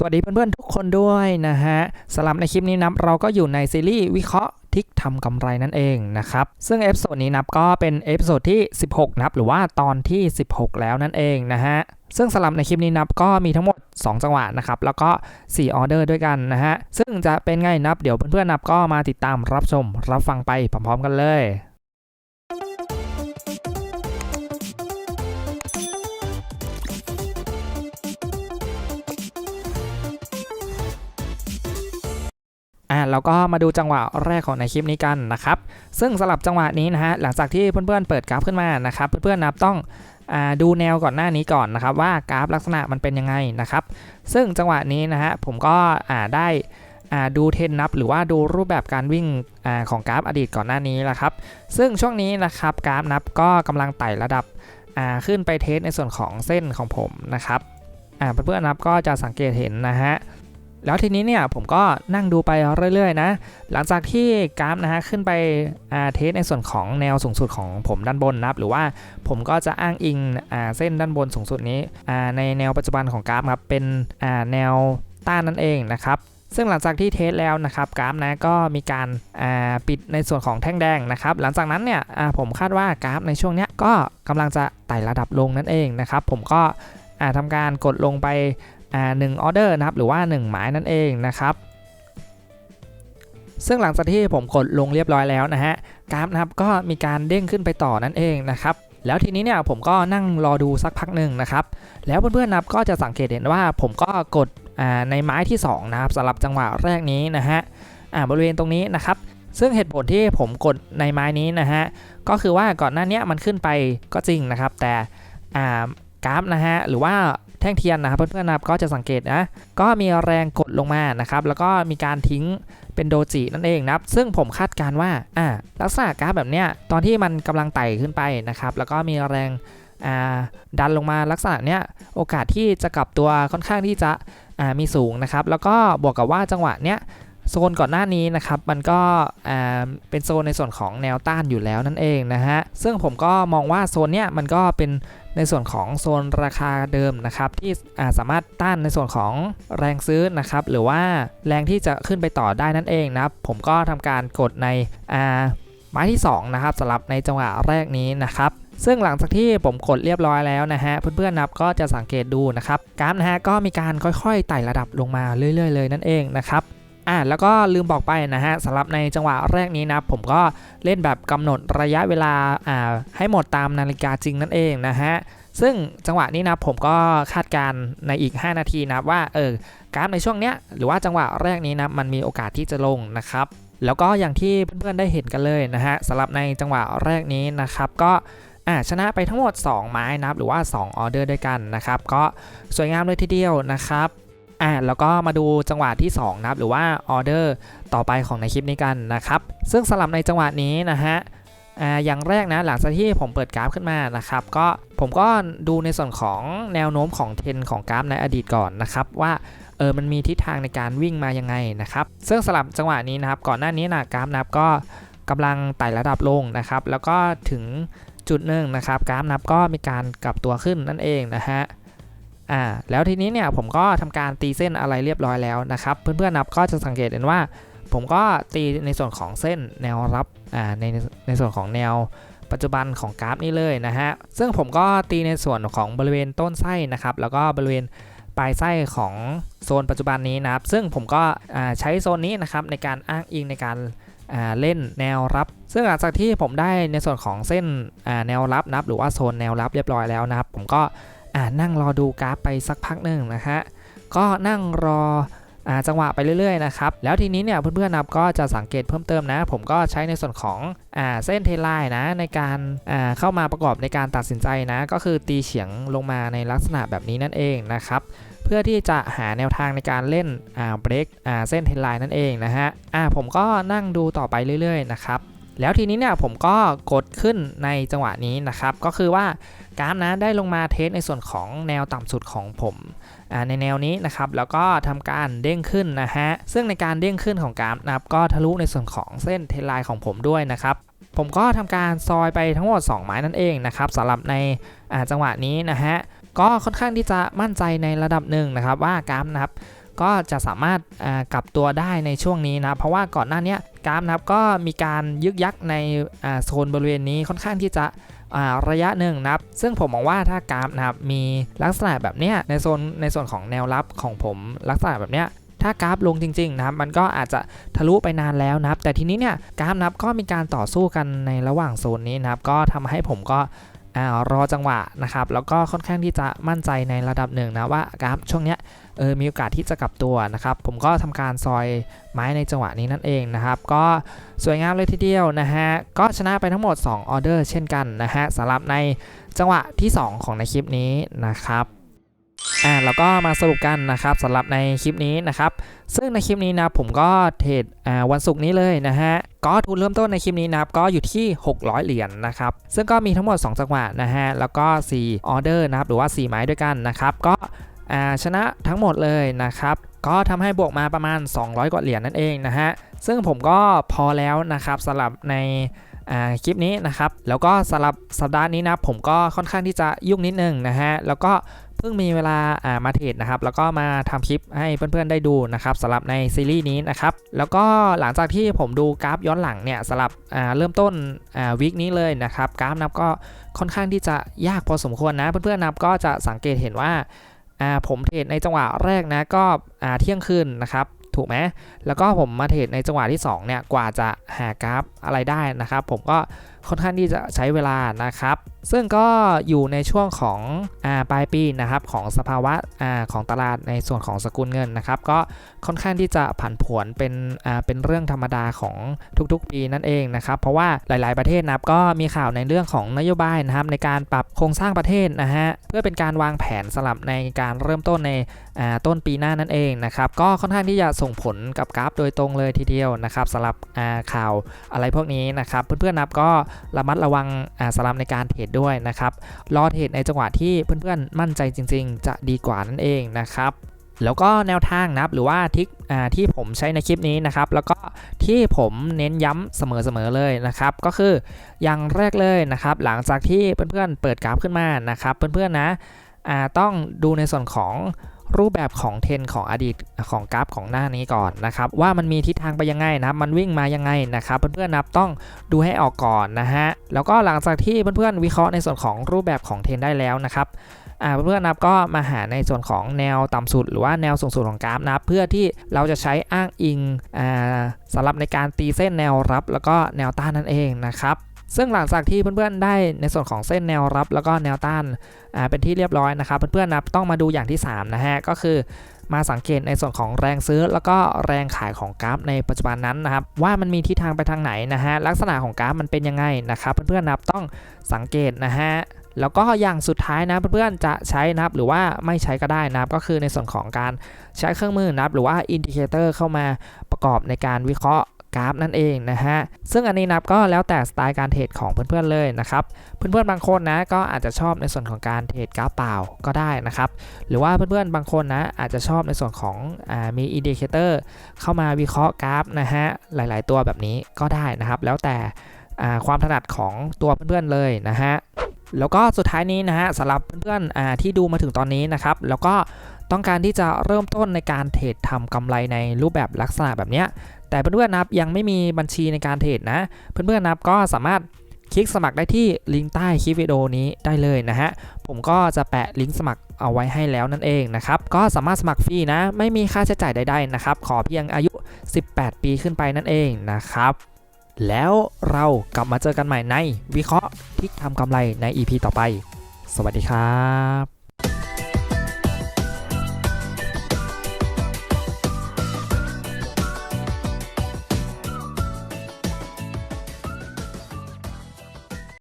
สวัสดีเพื่อนๆทุกคนด้วยนะฮะสำหรับในคลิปนี้นับเราก็อยู่ในซีรีส์วิเคราะห์ทิกทำกำไรนั่นเองนะครับ ซึ่งเอพิโซดนี้นับก็เป็นเอพิโซดที่ 16 นับ หรือว่าตอนที่ 16 แล้วนั่นเองนะฮะ ซึ่งสำหรับในคลิปนี้นับก็มีทั้งหมด 2 จังหวะนะครับ แล้วก็ 4 ออเดอร์ด้วยกันนะฮะ ซึ่งจะเป็นไงนับเดี๋ยวเพื่อนๆนับก็มาติดตามรับชมรับฟังไปพร้อมๆกันเลย อะเราก็มาดูจังหวะแรกของในคลิปนี้กันนะครับซึ่งสำหรับจังหวะนี้นะฮะหลังจากที่เพื่อนๆเปิดกราฟขึ้นมานะครับเพื่อนๆนับต้องดูแนวก่อนหน้านี้ก่อนนะครับว่ากราฟลักษณะมันเป็นยังไงนะครับซึ่งจังหวะนี้นะฮะผมก็ได้ดูเทรนนับหรือว่าดูรูปแบบการวิ่งอของกราฟอดีตก่อนหน้านี้แหละครับ ซึ่งช่วงนี้นะครับกราฟนับก็กำลังไต่ระดับขึ้นไปเทสในส่วนของเส้นของผมนะครับเพื่อนๆนับก็จะสังเกตเห็นนะฮะ แล้วทีนี้เนี่ยผมก็นั่งดูไปเรื่อยๆนะ หลังจากที่กราฟนะฮะขึ้นไปอาเทสในส่วนของแนวสูงสุดของผมด้านบนนะครับหรือว่าผมก็จะอ้างอิงอาเส้นด้านบนสูงสุดนี้ในแนวปัจจุบันของกราฟครับเป็นแนวต้านนั่นเองนะครับซึ่งหลังจากที่เทสแล้วนะครับกราฟนะก็มีการาปิดในส่วนของแท่งแดงนะครับหลังจากนั้นเนี่ยผมคาดว่ากราฟในช่วงนี้ก็กำลังจะไต่ระดับลงนั่นเองนะครับผมก็อ่าทำการกดลงไป หนึ่งออเดอร์นะครับหรือว่า 1 หมายนั่นเองนะครับ ซึ่งหลังจากที่ผมกดลงเรียบร้อยแล้วนะฮะกราฟนะครับก็มีการเด้งขึ้นไปต่อนั่นเองนะครับแล้วทีนี้เนี่ยผมก็นั่งรอดูสักพักหนึ่งนะครับ แล้วเพื่อนๆนับก็จะสังเกตเห็นว่าผมก็กดอ่าในไม้ที่2นะครับสำหรับจังหวะแรกนี้นะฮะอ่าบริเวณตรงนี้นะครับ ซึ่งเหตุผลที่ผมกดในไม้นี้นะฮะก็คือว่าก่อนหน้านี้มันขึ้นไปก็จริงนะครับ แต่อ่ากราฟนะฮะหรือว่า แท่งเทียนนะครับเพื่อนๆนะครับก็จะสังเกตนะก็มีแรงกดลงมานะครับแล้วก็มีการทิ้งเป็นโดจินั่นเองนะครับซึ่งผมคาดการว่าอ่าลักษณะกราฟแบบเนี้ยตอนที่มันกำลังไต่ขึ้นไปนะครับแล้วก็มีแรงอ่าดันลงมาลักษณะเนี้ยโอกาสที่จะกลับตัวค่อนข้างที่จะอ่ามีสูงนะครับแล้วก็บวกกับว่าจังหวะเนี้ย โซนก่อนหน้านี้นะครับมันก็เป็นโซนในส่วนของแนวต้านอยู่แล้วนั่นเองนะฮะซึ่งผมก็มองว่าโซนเนี้ยมันก็เป็นในส่วนของโซนราคาเดิมนะครับที่สามารถต้านในส่วนของแรงซื้อนะครับหรือว่าแรงที่จะขึ้นไปต่อได้นั่นเองนะครับผมก็ทำการกดในไม้ที่2นะครับสำหรับในจังหวะแรกนี้นะครับซึ่งหลังจากที่ผมกดเรียบร้อยแล้วนะฮะเพื่อนๆนับก็จะสังเกตดูนะครับกราฟนะฮะก็มีการค่อยๆไต่ระดับลงมาเรื่อยๆเลยนั่นเองนะครับ อ่าแล้วก็ลืมบอกไปนะฮะสำหรับในจังหวะแรกนี้นะผมก็เล่นแบบกำหนดระยะเวลาอ่าให้หมดตามนาฬิกาจริงนั่นเองนะฮะซึ่งจังหวะนี้นะผมก็คาดการในอีก 5 นาทีนะว่าเออกราฟในช่วงเนี้ยหรือว่าจังหวะแรกนี้นะมันมีโอกาสที่จะลงนะครับแล้วก็อย่างที่เพื่อนๆได้เห็นกันเลยนะฮะสำหรับในจังหวะแรกนี้นะครับก็อ่าชนะไปทั้งหมด 2 ไม้นะครับหรือว่า 2 ออเดอร์ด้วยกันนะครับ ก็สวยงามเลยทีเดียวนะครับ อ่าแล้วก็มาดูจังหวะที่2นะครับหรือว่าออเดอร์ต่อไปของในคลิปนี้กันนะครับซึ่งสำหรับในจังหวะนี้นะฮะอย่างแรกนะหลังจากที่ผมเปิดกราฟขึ้นมานะครับก็ผมก็ดูในส่วนของแนวโน้มของเทนของกราฟในอดีตก่อนนะครับว่าเออมันมีทิศทางในการวิ่งมายังไงนะครับซึ่งสลับจังหวะนี้นะครับก่อนหน้านี้นะกราฟนับก็กำลังไต่ระดับลงนะครับแล้วก็ถึงจุดหนึ่งนะครับกราฟนับก็มีการกลับตัวขึ้นนั่นเองนะฮะ อ่าแล้วทีนี้เนี่ยผมก็ทำการตีเส้นอะไรเรียบร้อยแล้วนะครับ เพื่อนๆนับก็จะสังเกตเห็นว่า ผมก็ตีในส่วนของเส้นแนวรับอ่าในในส่วนของแนวปัจจุบันของกราฟนี่เลยนะฮะ ซึ่งผมก็ตีในส่วนของบริเวณต้นไส้นะครับ แล้วก็บริเวณปลายไส้ของโซนปัจจุบันนี้นะครับ ซึ่งผมก็ใช้โซนนี้นะครับในการอ้างอิงในการเล่นแนวรับ ซึ่งหลังจากที่ผมได้ในส่วนของเส้นแนวรับนับ หรือว่าโซนแนวรับเรียบร้อยแล้วนะครับ ผมก็ นั่งรอดูกราฟไปสักพักหนึ่งนะฮะก็นั่งรอจังหวะไปเรื่อยๆนะครับแล้วทีนี้เนี่ยเพื่อนๆนับก็จะสังเกตเพิ่มเติมนะ ผมก็ใช้ในส่วนของอเส้นเทไลน์นะในการาเข้ามาประกอบในการตัดสินใจนะ ก็คือตีเฉียงลงมาในลักษณะแบบนี้นั่นเองนะครับเพื่อที่จะหาแนวทางในการเล่นเบรกเส้นเทไลน์นั่นเองนะฮะผมก็นั่งดูต่อไปเรื่อยๆนะครับ แล้วทีนี้เนี่ยผมก็กดขึ้นในจังหวะนี้นะครับ ก็คือว่ากราฟนะได้ลงมาเทสในส่วนของแนวต่ำสุดของผมในแนวนี้นะครับ แล้วก็ทำการเด้งขึ้นนะฮะ ซึ่งในการเด้งขึ้นของกราฟนะครับ ก็ทะลุในส่วนของเส้นเทไลน์ของผมด้วยนะครับ ผมก็ทำการซอยไปทั้งหมด 2 ไม้นั่นเองนะครับสำหรับในจังหวะนี้นะฮะ ก็ค่อนข้างที่จะมั่นใจในระดับหนึ่งนะครับว่ากราฟนะครับ ก็จะสามารถกลับตัวได้ในช่วงนี้นะเพราะว่าก่อนหน้านี้กราฟนะครับก็มีการยึกยักในโซนบริเวณนี้ค่อนข้างที่จะระยะหนึ่งนะครับ ซึ่งผมมองว่าถ้ากราฟนะครับมีลักษณะแบบเนี้ยในโซนในส่วนของแนวรับของผมลักษณะแบบเนี้ยถ้ากราฟลงจริงๆนะครับมันก็อาจจะทะลุไปนานแล้วนะครับ แต่ทีนี้เนี่ยกราฟนะครับก็มีการต่อสู้กันในระหว่างโซนนี้นะครับ ก็ทำให้ผมก็ รอจังหวะนะครับ แล้วก็ค่อนข้างที่จะมั่นใจในระดับหนึ่งนะว่ากราฟช่วงเนี้ยเออมีโอกาสที่จะกลับตัวนะครับ ผมก็ทำการซอยไม้ในจังหวะนี้นั่นเองนะครับ ก็สวยงามเลยทีเดียวนะฮะ ก็ชนะไปทั้งหมด 2 ออเดอร์เช่นกันนะฮะสำหรับในจังหวะที่ 2 ของในคลิปนี้นะครับ อ่าแล้วก็มาสรุปกันนะครับสำหรับในคลิปนี้นะครับ ซึ่งในคลิปนี้นะผมก็เทรดอ่าวันศุกร์นี้เลยนะฮะก็ทุนเริ่มต้นในคลิปนี้นะครับก็อยู่ที่ 600 เหรียญนะครับ ซึ่งก็มีทั้งหมด 2 จังหวะนะฮะแล้วก็ 4 ออเดอร์นะครับหรือว่า 4 ไม้ด้วยกันนะครับ ก็อ่าชนะทั้งหมดเลยนะครับ ก็ทำให้บวกมาประมาณ 200 กว่าเหรียญนั่นเองนะฮะซึ่งผมก็พอแล้วนะครับสำหรับในอ่าคลิปนี้นะครับ แล้วก็สำหรับสัปดาห์นี้นะผมก็ค่อนข้างที่จะยุ่งนิดนึงนะฮะแล้วก็ เพิ่งมีเวลาอ่ามาเทรดนะครับแล้วก็มาทำคลิปให้เพื่อนๆได้ดูนะครับสำหรับในซีรีส์นี้นะครับแล้วก็หลังจากที่ผมดูกราฟย้อนหลังเนี่ยสำหรับอ่าเริ่มต้นอ่าวีคนี้เลยนะครับกราฟนับก็ค่อนข้างที่จะยากพอสมควรนะ เพื่อนๆนับก็จะสังเกตเห็นว่าอ่าผมเทรดในจังหวะแรกนะก็อ่าเที่ยงคืนนะครับถูกไหมแล้วก็ผมมาเทรดในจังหวะที่2เนี่ยกว่าจะหากราฟอะไรได้นะครับ ผมก็ ค่อนข้างที่จะใช้เวลานะครับ ซึ่งก็อยู่ในช่วงของอปลายปีนะครับของสภาวะอของตลาดในส่วนของสกุลเงินนะครับ ก็ค่อนข้างที่จะผันผวนเป็นเป็นเรื่องธรรมดาของทุกๆ ปีนั่นเองนะครับเพราะว่าหลาย ๆประเทศนะครับก็มีข่าวในเรื่องของนโยบายนะครับในการปรับโครงสร้างประเทศนะฮะเพื่อเป็นการวางแผนสลับในการเริ่มต้นในต้นปีหน้านั่นเองนะครับก็ค่อนข้างที่จะส่งผลกับกราฟโดยตรงเลยทีเดียวนะครับสำหรับข่าวอะไรพวกนี้นะครับ เพื่อนๆนับก็ระมัดระวังสำหรับในการเทรดด้วยนะครับ รอเทรดในจังหวะที่เพื่อนๆ มั่นใจจริง ๆ จะดีกว่านั่นเองนะครับแล้วก็แนวทางนะครับหรือว่าทิกที่ผมใช้ในคลิปนี้นะครับ แล้วก็ที่ผมเน้นย้ำเสมอๆเลยนะครับ ก็คืออย่างแรกเลยนะครับ หลังจากที่เพื่อนๆเปิดกราฟขึ้นมานะครับ เพื่อนๆนะต้องดูในส่วนของ รูปแบบของเทนของอดีตของกราฟของหน้านี้ก่อนนะครับว่ามันมีทิศทางไปยังไงนะครับมันวิ่งมายังไงนะครับเพื่อนๆนับต้องดูให้ออกก่อนนะฮะแล้วก็หลังจากที่เพื่อนๆวิเคราะห์ในส่วนของรูปแบบของเทนได้แล้วนะครับเพื่อนๆนับก็มาหาในส่วนของแนวต่ำสุด หรือว่าแนวสูงสุดของกราฟนับเพื่อที่เราจะใช้อ้างอิงอ่าสำหรับในการตีเส้นแนวรับ แล้วก็แนวต้านนั่นเองนะครับ ซึ่งหลังจากที่เพื่อนๆได้ในส่วนของเส้นแนวรับแล้วก็แนวต้านเป็นที่เรียบร้อยนะครับ เพื่อนๆนับต้องมาดูอย่างที่ 3 นะฮะ ก็คือมาสังเกตในส่วนของแรงซื้อแล้วก็แรงขายของกราฟในปัจจุบันนั้นนะครับ ว่ามันมีทิศทางไปทางไหนนะฮะลักษณะของกราฟมันเป็นยังไงนะครับ เพื่อนๆนับต้องสังเกตนะฮะแล้วก็อย่างสุดท้ายนะเพื่อนๆจะใช้นับหรือว่าไม่ใช้ก็ได้นะครับก็คือในส่วนของการใช้เครื่องมือนับ หรือว่าอินดิเคเตอร์เข้ามาประกอบในการวิเคราะห์ กราฟนั่นเองนะฮะ ซึ่งอันนี้นับก็แล้วแต่สไตล์การเทรดของเพื่อนๆเลยนะครับ เพื่อนๆบางคนนะก็อาจจะชอบในส่วนของการเทรดกราฟเปล่าก็ได้นะครับ หรือว่าเพื่อนๆบางคนนะอาจจะชอบในส่วนของอมีอินดิเคเตอร์เข้ามาวิเคราะห์กราฟนะฮะหลายๆตัวแบบนี้ก็ได้นะครับ แล้วแต่ความถนัดของตัวเพื่อนๆเลยนะฮะแล้วก็สุดท้ายนี้นะฮะสำหรับเพื่อนๆที่ดูมาถึงตอนนี้นะครับ แล้วก็ต้องการที่จะเริ่มต้นในการเทรดทำกำไรในรูปแบบลักษณะแบบนี้ แต่เพื่อนๆนะครับยังไม่มีบัญชีในการเทรดนะ เพื่อนๆนะครับก็สามารถคลิกสมัครได้ที่ลิงก์ใต้คลิปวิดีโอนี้ได้เลยนะฮะ ผมก็จะแปะลิงก์สมัครเอาไว้ให้แล้วนั่นเองนะครับ ก็สามารถสมัครฟรีนะ ไม่มีค่าใช้จ่ายใดๆนะครับ ขอเพียงอายุ 18 ปีขึ้นไปนั่นเองนะครับ แล้วเรากลับมาเจอกันใหม่ในวิเคราะห์ทิกทำกำไรใน EP ต่อไป สวัสดีครับ